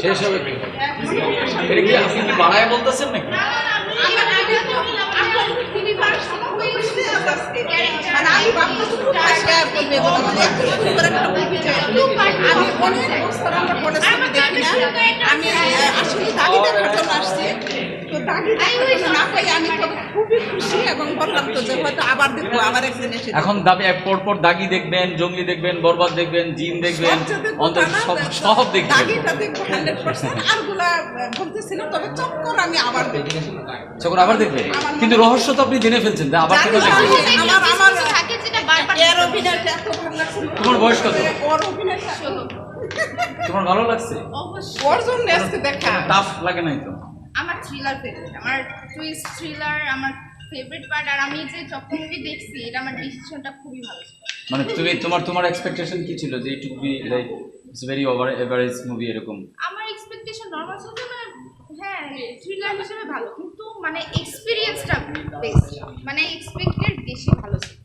শেষ হবে এটা কি আপনি কি বাড়ায় বলতেছেন নাকি? আমি আসলে দাবি দেখার জন্য আসছি। এখন দাবি পর পর দাগি দেখবেন জঙ্গলি দেখবেন বরবাদ দেখবেন জিন দেখবেন অন্তর সব সব দেখবেন। দাগিটা দেখব 100% আরগুলা, আহ, বলতেছিলাম, তবে চক্কর আমি আবার দেখব। আবার দেখবেন? কিন্তু রহস্য তো আপনি জেনে ফেলছেন আবার কেন। তোমার বয়স কত? তোমার ভালো লাগছে? অবশ্যই। ওর জন্য আজকে দেখা। টাফ লাগে নাই তো। আমার থ্রিলার ফেভারিট আমার টুইস্ট থ্রিলার আমার ফেভারিট পার্ট আর আমি যে যখন মুভি দেখছি এটা আমার ডিসিশনটা খুবই ভালো ছিল। মানে তুমি তোমার তোমার এক্সপেকটেশন কি ছিল যে it be like it's very over average movie এরকম? আমার এক্সপেকটেশন নর্মাল ছিল মানে হ্যাঁ থ্রিলার হিসেবে ভালো। কিন্তু মানে এক্সপিরিয়েন্সটা বেস্ট মানে এক্সপেক্টেড বেশি ভালো ছিল।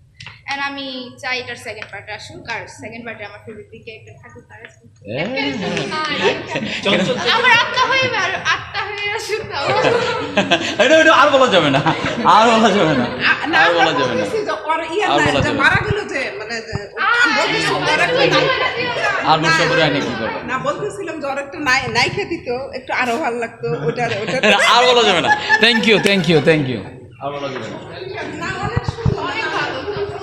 এন্ড আমি চাই এটার সেকেন্ড পার্টে আসুক। আর সেকেন্ড পার্টে আমার ফেভারিট দিকে একটা থাকুক। তার আমার আত্মা হয়ে আর আত্মা হয়ে আসুক তাও এটা এটা আর বলা যাবে না। আর বলা যাবে না। আর বলা যাবে না। ইয়ে আর বলা যাবে না। মারা গেল যে, মানে একটা নাই- আর বসে করে আইনে কি করবে? না, বলতেছিলাম যে ওর একটা নাই- একটু আরও ভালো লাগতো ওটা ওটা আর বলা যাবে না। Thank you thank you thank you আর বলা যাবে না।